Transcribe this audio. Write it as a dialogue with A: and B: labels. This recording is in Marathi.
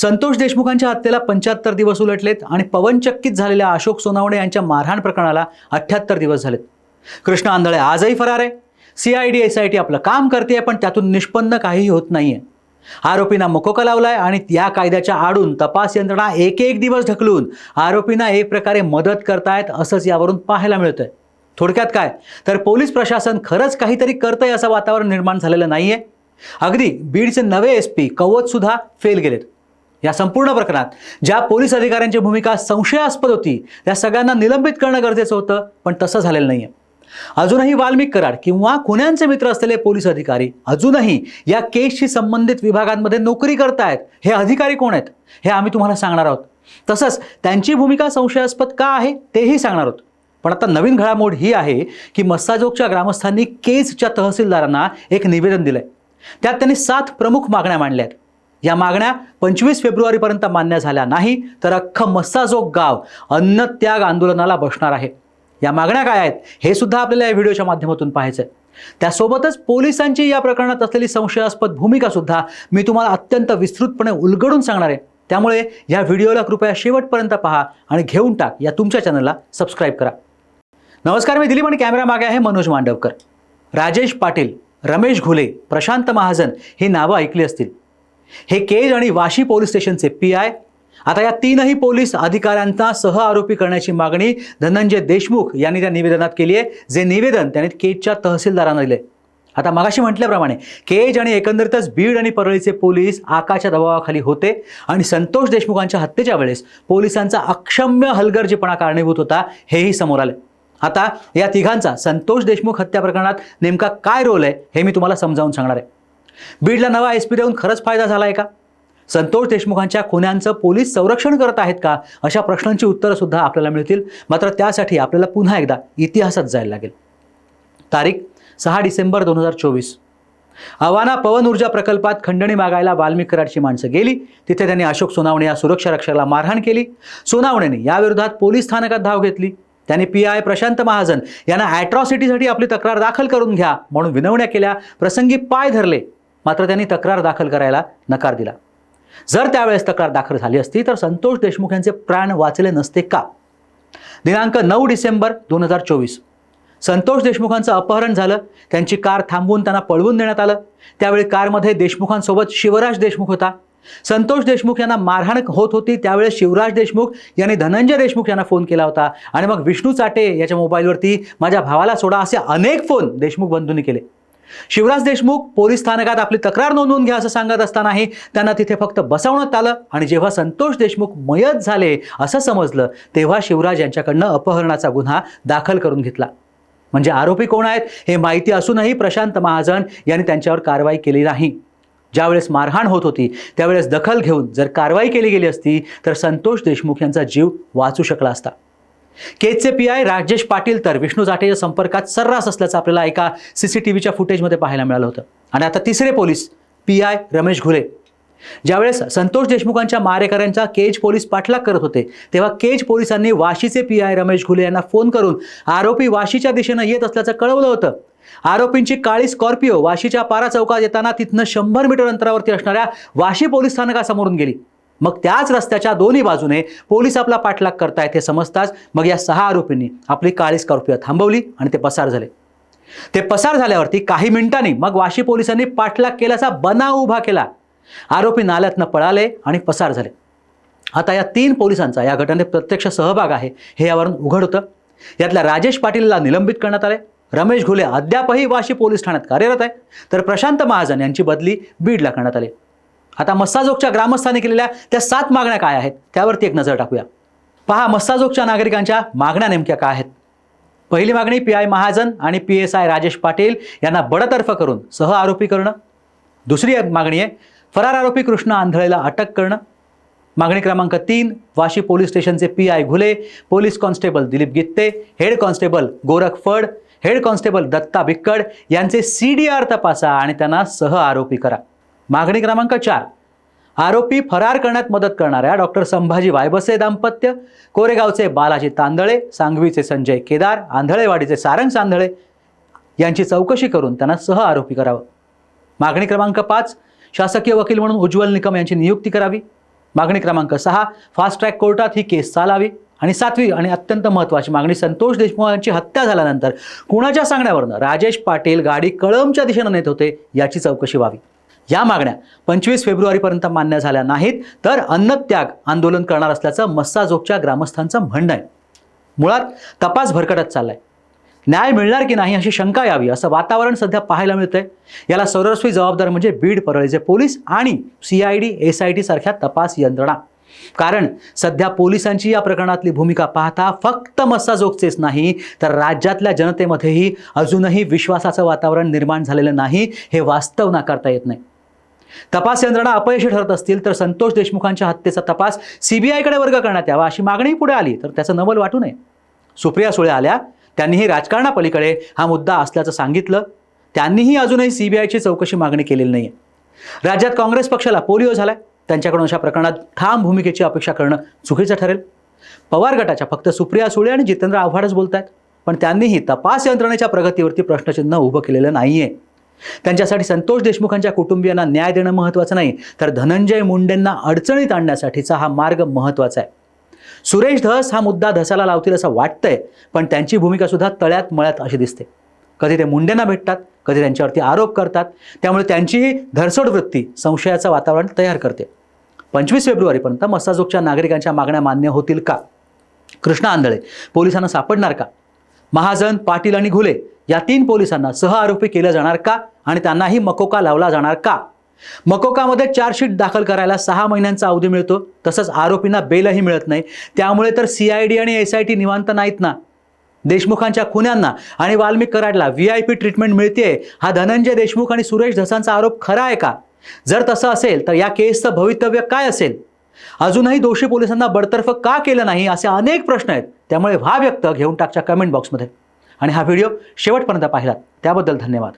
A: संतोष देशमुखांच्या हत्येला पंच्याहत्तर दिवस उलटलेत आणि पवनचक्कीत झालेल्या अशोक सोनावणे यांच्या मारहाण प्रकरणाला अठ्ठ्याहत्तर दिवस झालेत. कृष्ण आंधळे आजही फरार आहे. C I D S I T आपलं काम करते पण त्यातून निष्पन्न काहीही होत नाहीये. आरोपींना मकोका लावलाय आणि या कायद्याच्या आडून तपास यंत्रणा एक एक दिवस ढकलून आरोपींना एक प्रकारे मदत करतायत असंच यावरून पाहायला मिळतंय. थोडक्यात काय? तर पोलीस प्रशासन खरंच काहीतरी करतंय असं वातावरण निर्माण झालेलं नाहीये. अगदी बीडचे नवे एस पी कवच सुद्धा फेल गेलेत. या संपूर्ण प्रकरणात ज्या पोलीस अधिकाऱ्यांची भूमिका संशयास्पद होती त्या सगळ्यांना निलंबित करणं गरजेचं होतं पण तसं झालेलं नाही आहे अजूनही वाल्मिक कराड किंवा खुन्यांचे मित्र असलेले पोलीस अधिकारी अजूनही या केसशी संबंधित विभागांमध्ये नोकरी करतायत. हे अधिकारी कोण आहेत? हे आम्ही तुम्हाला सांगणार आहोत. तसंच त्यांची भूमिका संशयास्पद का आहे तेही सांगणार आहोत. पण आता नवीन घडामोड ही आहे की मस्साजोगच्या ग्रामस्थांनी केजच्या तहसीलदारांना एक निवेदन दिलंय. त्यात त्यांनी सात प्रमुख मागण्या मांडल्या आहेत या मागण्या पंचवीस फेब्रुवारीपर्यंत मान्य झाल्या नाही तर अख्खं मस्साजोग गाव अन्नत्याग आंदोलनाला बसणार आहे. या मागण्या काय आहेत हे सुद्धा आपल्याला या व्हिडिओच्या माध्यमातून पाहायचं आहे त्यासोबतच पोलिसांची या प्रकरणात असलेली संशयास्पद भूमिका सुद्धा मी तुम्हाला अत्यंत विस्तृतपणे उलगडून सांगणार आहे. त्यामुळे या व्हिडिओला कृपया शेवटपर्यंत पहा आणि घेऊन टाक या तुमच्या चॅनलला सबस्क्राईब करा. नमस्कार मी दिलीप आणि कॅमेरा मागे आहे मनोज मांडवकर. राजेश पाटील रमेश घुले प्रशांत महाजन ही नावं ऐकली असतील. हे केज आणि वाशी पोलीस स्टेशनचे पी आय. आता या तीनही पोलीस अधिकाऱ्यांना सह आरोपी करण्याची मागणी धनंजय देशमुख यांनी त्या निवेदनात केली आहे जे निवेदन त्यांनी केजच्या तहसीलदारांना दिले आता मगाशी म्हटल्याप्रमाणे केज आणि एकंदरीतच बीड आणि परळीचे पोलीस आकाच्या दबावाखाली होते आणि संतोष देशमुखांच्या हत्येच्या वेळेस पोलिसांचा अक्षम्य हलगर्जीपणा कारणीभूत होता हेही समोर आले आता या तिघांचा संतोष देशमुख हत्या प्रकरणात नेमका काय रोल आहे हे मी तुम्हाला समजावून सांगणार आहे. बीडला नवा एस पी देऊन खरंच फायदा झाला आहे का? संतोष देशमुखांच्या खुन्यांचं पोलीस संरक्षण करत आहेत का? अशा प्रश्नांची उत्तरं सुद्धा आपल्याला मिळतील. मात्र त्यासाठी आपल्याला पुन्हा एकदा इतिहासात जायला लागेल. तारीख सहा डिसेंबर दोन हजार चोवीस. अवाना पवन ऊर्जा प्रकल्पात खंडणी मागायला वाल्मिक कराडची माणसं गेली. तिथे त्यांनी अशोक सोनावणे या सुरक्षा रक्षकाला मारहाण केली. सोनावणेने याविरोधात पोलीस स्थानकात धाव घेतली. त्यांनी पी आय प्रशांत महाजन यांना ॲट्रॉसिटीसाठी आपली तक्रार दाखल करून घ्या म्हणून विनवण्या केल्या. प्रसंगी पाय धरले. मात्र त्यांनी तक्रार दाखल करायला नकार दिला. जर त्यावेळेस तक्रार दाखल झाली असती तर संतोष देशमुख यांचे प्राण वाचले नसते का? दिनांक नऊ डिसेंबर दोन हजार चोवीस. संतोष देशमुखांचं अपहरण झालं. त्यांची कार थांबवून त्यांना पळवून देण्यात आलं. त्यावेळी कारमध्ये देशमुखांसोबत शिवराज देशमुख होता. संतोष देशमुख यांना मारहाण होत होती. त्यावेळेस शिवराज देशमुख यांनी धनंजय देशमुख यांना फोन केला होता. आणि मग विष्णू चाटे याच्या मोबाईलवरती माझ्या भावाला सोडा असे अनेक फोन देशमुख बंधूंनी केले. शिवराज देशमुख पोलीस स्थानकात आपली तक्रार नोंदवून घ्या असं सांगत असतानाही त्यांना तिथे फक्त बसवण्यात आलं आणि जेव्हा संतोष देशमुख मयत झाले असं समजलं तेव्हा शिवराज यांच्याकडनं अपहरणाचा गुन्हा दाखल करून घेतला. म्हणजे आरोपी कोण आहेत हे माहिती असूनही प्रशांत महाजन यांनी त्यांच्यावर कारवाई केली नाही. ज्यावेळेस मारहाण होत होती त्यावेळेस दखल घेऊन जर कारवाई केली गेली असती तर संतोष देशमुख यांचा जीव वाचू शकला असता. केजचे पी आय राजेश पाटील तर विष्णू जाटेच्या संपर्कात सर्रास असल्याचं आपल्याला एका सी सी टी व्हीच्या फुटेजमध्ये पाहायला मिळालं होतं. आणि आता तिसरे police P I Ramesh Ghule. ज्यावेळेस संतोष देशमुखांच्या मारेकऱ्यांचा केज पोलीस पाठलाग करत होते तेव्हा केज पोलिसांनी वाशीचे पी आय रमेश घुले यांना फोन करून आरोपी वाशीच्या दिशेनं येत असल्याचं कळवलं होतं. आरोपींची काळी स्कॉर्पिओ वाशीच्या पारा चौकात येताना तिथनं शंभर मीटर अंतरावरती असणाऱ्या वाशी पोलीस स्थानकासमोरून गेली. मग त्याच रस्त्याच्या दोन्ही बाजूने पोलीस आपला पाठलाग करतायत हे समजताच मग या सहा आरोपींनी आपली काळी स्कॉर्पिओ थांबवली आणि ते पसार झाले. ते पसार झाल्यावरती काही मिनिटांनी मग वाशी पोलिसांनी पाठलाग केल्याचा बनाव उभा केला. आरोपी नाल्यातनं पळाले आणि पसार झाले. आता या तीन पोलिसांचा या घटनेत प्रत्यक्ष सहभाग आहे हे यावरून उघड होतं. यातल्या राजेश पाटीलला निलंबित करण्यात आले रमेश घुले अद्यापही वाशी पोलीस ठाण्यात कार्यरत आहे. तर प्रशांत महाजन यांची बदली बीडला करण्यात आली. आता मस्साजोगच्या ग्रामस्थांनी केलेल्या त्या सात मागण्या काय आहेत? त्यावरती एक नजर टाकूया. पहा मस्साजोगच्या नागरिकांच्या मागण्या नेमक्या काय आहेत? पहिली मागणी पी आय महाजन आणि P S I Rajesh Patil यांना बडतर्फ करून सह आरोपी करणं. दुसरी एक मागणी आहे फरार आरोपी कृष्ण आंधळेला अटक करणं. मागणी क्रमांक तीन वाशी पोलीस स्टेशनचे P I Ghule police constable Dilip Gitte head constable Gorakh Phad head constable Datta Bikkad यांचे सी डी आर तपासा आणि त्यांना सह आरोपी करा. मागणी क्रमांक चार. आरोपी फरार करण्यात मदत करणाऱ्या डॉक्टर संभाजी वायबसे दाम्पत्य कोरेगावचे बालाजी तांदळे सांगवीचे संजय केदार आंधळेवाडीचे सारंग सांधळे यांची चौकशी करून त्यांना सह आरोपी करावं. मागणी क्रमांक पाच शासकीय वकील म्हणून उज्ज्वल निकम यांची नियुक्ती करावी. मागणी क्रमांक सहा फास्ट ट्रॅक कोर्टात ही केस चालावी. आणि सातवी आणि अत्यंत महत्त्वाची मागणी संतोष देशमुख यांची हत्या झाल्यानंतर कुणाच्या सांगण्यावरनं राजेश पाटील गाडी कळमच्या दिशेनं नेत होते याची चौकशी व्हावी. या मागण्या पंचवीस फेब्रुवारीपर्यंत मान्य झाल्या नाहीत तर अन्नत्याग आंदोलन करणार असल्याचं मस्साजोगच्या ग्रामस्थांचं म्हणणं आहे. मुळात तपास भरकटत चाललाय. न्याय मिळणार की नाही अशी शंका यावी असं वातावरण सध्या पाहायला मिळतंय. याला सर्वस्वी जबाबदार म्हणजे बीड परळीचे पोलीस आणि C I D S I T सारख्या तपास यंत्रणा. कारण सध्या पोलिसांची या प्रकरणातली भूमिका पाहता फक्त मस्साजोगचेच नाही तर राज्यातल्या जनतेमध्येही अजूनही विश्वासाचं वातावरण निर्माण झालेलं नाही हे वास्तव नाकारता येत नाही. तपास यंत्रणा अपयशी ठरत असतील तर संतोष देशमुखांच्या हत्येचा तपास सीबीआयकडे वर्ग करण्यात यावा अशी मागणी पुढे आली. तर त्याचं नवल वाटू नये. सुप्रिया सुळे आल्या. त्यांनीही राजकारणापलीकडे हा मुद्दा असल्याचं सांगितलं. त्यांनीही अजूनही सीबीआयची चौकशी मागणी केलेली नाही राज्यात काँग्रेस पक्षाला पोलिओ झालाय. त्यांच्याकडून अशा प्रकरणात ठाम भूमिकेची अपेक्षा करणं चुकीचं ठरेल. पवार गटाच्या फक्त सुप्रिया सुळे आणि जितेंद्र आव्हाडच बोलत आहेत पण त्यांनीही तपास यंत्रणेच्या प्रगतीवरती प्रश्नचिन्ह उभं केलेलं नाहीये. त्यांच्यासाठी संतोष देशमुखांच्या कुटुंबियांना न्याय देणं महत्त्वाचं नाही तर धनंजय मुंडेंना अडचणीत आणण्यासाठीचा हा मार्ग महत्त्वाचा आहे. सुरेश धस हा मुद्दा धसाला लावतील असं वाटतंय पण त्यांची भूमिका सुद्धा तळ्यात मळ्यात अशी दिसते. कधी ते मुंडेंना भेटतात कधी त्यांच्यावरती आरोप करतात त्यामुळे त्यांचीही धरसोड वृत्ती संशयाचं वातावरण तयार करते. पंचवीस फेब्रुवारीपर्यंत मस्साजोगच्या नागरिकांच्या मागण्या मान्य होतील का? कृष्णा आंधळे पोलिसांना सापडणार का? महाजन पाटील आणि घुले या तीन पोलिसांना सह आरोपी केलं जाणार का? आणि त्यांनाही मकोका लावला जाणार का? मकोकामध्ये चार्जशीट दाखल करायला सहा महिन्यांचा अवधी मिळतो. तसंच आरोपींना बेलही मिळत नाही. त्यामुळे तर सी आय डी आणि एस आय टी निवांत नाहीत ना? देशमुखांच्या खुन्यांना आणि वाल्मिक कराडला व्ही आय पी ट्रीटमेंट मिळते हा धनंजय देशमुख आणि सुरेश धसांचा आरोप खरा आहे का? जर तसं असेल तर या केसचं भवितव्य काय असेल? अजूनही दोषी पोलिसांना बडतर्फ का केलं नाही असे अनेक प्रश्न आहेत. त्यामुळे व्हा व्यक्त घेऊन टाकच्या कमेंट बॉक्समध्ये आणि हा व्हिडिओ शेवटपर्यंत पाहिलात. त्याबद्दल धन्यवाद.